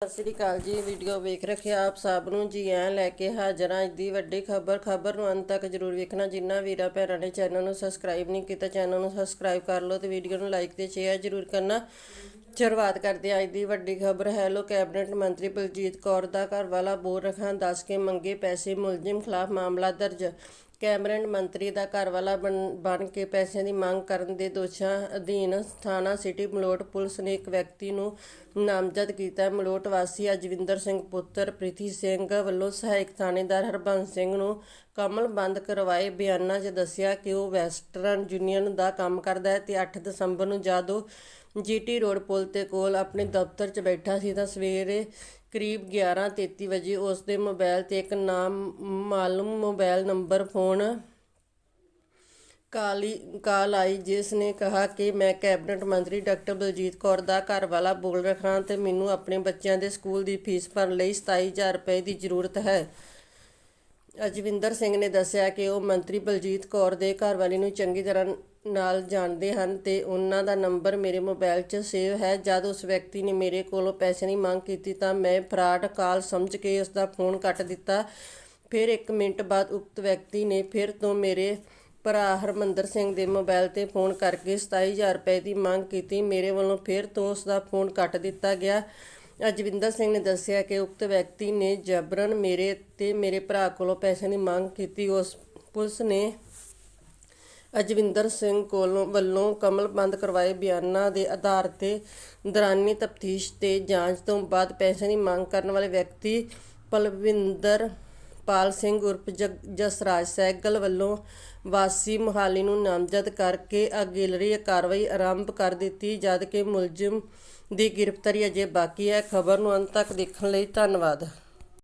ਸਤਿ ਸ੍ਰੀ ਅਕਾਲ ਜੀ ਵੀਡੀਓ ਵੇਖ ਰੱਖਿਆ ਆਪ ਸਭ ਨੂੰ। ਜੀ ਐਂ ਲੈ ਕੇ ਹਾਜ਼ਰ ਹਾਂ। ਅੱਜ ਦੀ ਵੱਡੀ ਖਬਰ ਖਬਰ ਨੂੰ ਅੰਤ ਤੱਕ ਜਰੂਰ ਵੇਖਣਾ। ਜਿੰਨਾ ਵੀਰਾਂ ਭੈਣਾਂ ਨੇ ਚੈਨਲ ਨੂੰ ਸਬਸਕ੍ਰਾਈਬ ਨਹੀਂ ਕੀਤਾ ਚੈਨਲ ਨੂੰ ਸਬਸਕ੍ਰਾਈਬ ਕਰ ਲਓ ਤੇ ਵੀਡੀਓ ਨੂੰ ਲਾਈਕ ਤੇ ਸ਼ੇਅਰ ਜਰੂਰ ਕਰਨਾ। ਸ਼ੁਰੂਆਤ ਕਰਦੇ ਅੱਜ ਦੀ ਵੱਡੀ ਖਬਰ ਹੈ, ਲੋ ਕੈਬਨਿਟ ਮੰਤਰੀ ਬਲਜੀਤ ਕੌਰ ਦਾ ਘਰਵਾਲਾ ਬੋਰ ਬੋਲ ਰਖਾਂ ਦੱਸ ਕੇ ਮੰਗੇ ਪੈਸੇ ਮੁਲਜ਼ਮ ਖਿਲਾਫ ਮਾਮਲਾ ਦਰਜ। ਕੈਬਨਿਟ ਮੰਤਰੀ ਦਾ ਘਰਵਾਲਾ ਬਣ ਬਣ ਕੇ ਪੈਸਿਆਂ ਦੀ ਮੰਗ ਕਰਨ ਦੇ ਦੋਸ਼ਾਂ ਅਧੀਨ ਥਾਣਾ ਸਿਟੀ ਮਲੋਟ ਪੁਲਿਸ ਨੇ ਇੱਕ ਵਿਅਕਤੀ ਨੂੰ ਨਾਮਜ਼ਦ ਕੀਤਾ। ਮਲੋਟ ਵਾਸੀ ਅਜਵਿੰਦਰ ਸਿੰਘ ਪੁੱਤਰ ਪ੍ਰੀਤੀ ਸਿੰਘ ਵੱਲੋਂ ਸਹਾਇਕ ਥਾਣੇਦਾਰ ਹਰਬੰਸ ਸਿੰਘ ਨੂੰ ਕਮਲ ਬੰਦ ਕਰਵਾਏ ਬਿਆਨਾਂ 'ਚ ਦੱਸਿਆ ਕਿ ਉਹ ਵੈਸਟਰਨ ਯੂਨੀਅਨ ਦਾ ਕੰਮ ਕਰਦਾ ਹੈ ਤੇ 8 ਦਸੰਬਰ ਨੂੰ ਜਦੋਂ ਜੀਟੀ ਰੋਡ ਪੁਲ ਤੇ ਕੋਲ ਆਪਣੇ ਦਫ਼ਤਰ 'ਚ ਬੈਠਾ ਸੀ ਤਾਂ ਸਵੇਰੇ ਕਰੀਬ 11:33 ਵਜੇ ਉਸ ਦੇ ਮੋਬਾਈਲ ਤੇ ਇੱਕ ਨਾਮ ਮਾਲੂਮ ਮੋਬਾਈਲ ਨੰਬਰ ਫੋਨ ਕਾਲੀ ਕਾਲ ਆਈ ਜਿਸ ਨੇ ਕਿਹਾ ਕਿ ਮੈਂ ਕੈਬਨਿਟ ਮੰਤਰੀ ਡਾਕਟਰ ਬਲਜੀਤ ਕੌਰ ਦਾ ਘਰ ਵਾਲਾ ਬੋਲ ਰਿਹਾ ਤੇ ਮੈਨੂੰ ਆਪਣੇ ਬੱਚਿਆਂ ਦੇ ਸਕੂਲ ਦੀ ਫੀਸ ਭਰਨ ਲਈ 27000 ਰੁਪਏ ਦੀ ਜ਼ਰੂਰਤ ਹੈ। ਅਜਵਿੰਦਰ ਸਿੰਘ ਨੇ ਦੱਸਿਆ ਕਿ ਉਹ ਮੰਤਰੀ ਬਲਜੀਤ ਕੌਰ ਦੇ ਘਰਵਾਲੀ ਨੂੰ ਚੰਗੀ ਤਰ੍ਹਾਂ ਨਾਲ ਜਾਣਦੇ ਹਨ ਤੇ ਉਹਨਾਂ ਦਾ ਨੰਬਰ ਮੇਰੇ ਮੋਬਾਈਲ 'ਚ ਸੇਵ ਹੈ। ਜਦ ਉਸ ਵਿਅਕਤੀ ਨੇ ਮੇਰੇ ਕੋਲੋਂ ਪੈਸੇ ਦੀ ਮੰਗ ਕੀਤੀ ਤਾਂ ਮੈਂ ਫਰਾਡ ਕਾਲ ਸਮਝ ਕੇ ਉਸ ਦਾ ਫੋਨ ਕੱਟ ਦਿੱਤਾ। ਫਿਰ 1 ਮਿੰਟ ਬਾਅਦ ਉਕਤ ਵਿਅਕਤੀ ਨੇ ਫਿਰ ਤੋਂ ਮੇਰੇ ਭਰਾ ਹਰਮੰਦਰ ਸਿੰਘ ਦੇ ਮੋਬਾਈਲ ਤੇ ਫੋਨ ਕਰਕੇ 27000 ਰੁਪਏ ਦੀ ਮੰਗ ਕੀਤੀ। ਮੇਰੇ ਵੱਲੋਂ ਫਿਰ ਤੋਂ ਉਸ ਦਾ ਫੋਨ ਕੱਟ ਦਿੱਤਾ ਗਿਆ। ਅਜਵਿੰਦਰ ਸਿੰਘ ਨੇ ਦੱਸਿਆ ਕਿ ਉਕਤ ਵਿਅਕਤੀ ਨੇ ਜਬਰਨ ਮੇਰੇ ਤੇ ਮੇਰੇ ਭਰਾ ਕੋਲੋਂ ਪੈਸਿਆਂ ਦੀ ਮੰਗ ਕੀਤੀ। ਉਸ ਪੁਲਿਸ ਨੇ ਅਜਵਿੰਦਰ ਸਿੰਘ ਕੋਲੋਂ ਵੱਲੋਂ ਕਮਲ ਬੰਦ ਕਰਵਾਏ ਬਿਆਨਾਂ ਦੇ ਆਧਾਰ ਤੇ ਦੌਰਾਨੀ ਤਫਤੀਸ਼ ਤੇ ਜਾਂਚ ਤੋਂ ਬਾਅਦ ਪੈਸਿਆਂ ਦੀ ਮੰਗ ਕਰਨ ਵਾਲੇ ਵਿਅਕਤੀ ਪਲਵਿੰਦਰ ਪਾਲ ਸਿੰਘ ਉਰਫ ਜਗ- ਜਸਰਾਜ ਸਹਿਗਲ ਵੱਲੋਂ ਵਾਸੀ ਮੁਹਾਲੀ ਨੂੰ ਨਾਮਜ਼ਦ ਕਰਕੇ ਅਗਿਲਰੀ ਕਾਰਵਾਈ ਆਰੰਭ ਕਰ ਦਿੱਤੀ ਜਦ ਕਿ ਮੁਲਜ਼ਮ ਦੀ ਗ੍ਰਿਫਤਾਰੀ ਅਜੇ ਬਾਕੀ ਹੈ। ਖਬਰ ਨੂੰ ਅੰਤ ਤੱਕ ਦੇਖਣ ਲਈ ਧੰਨਵਾਦ।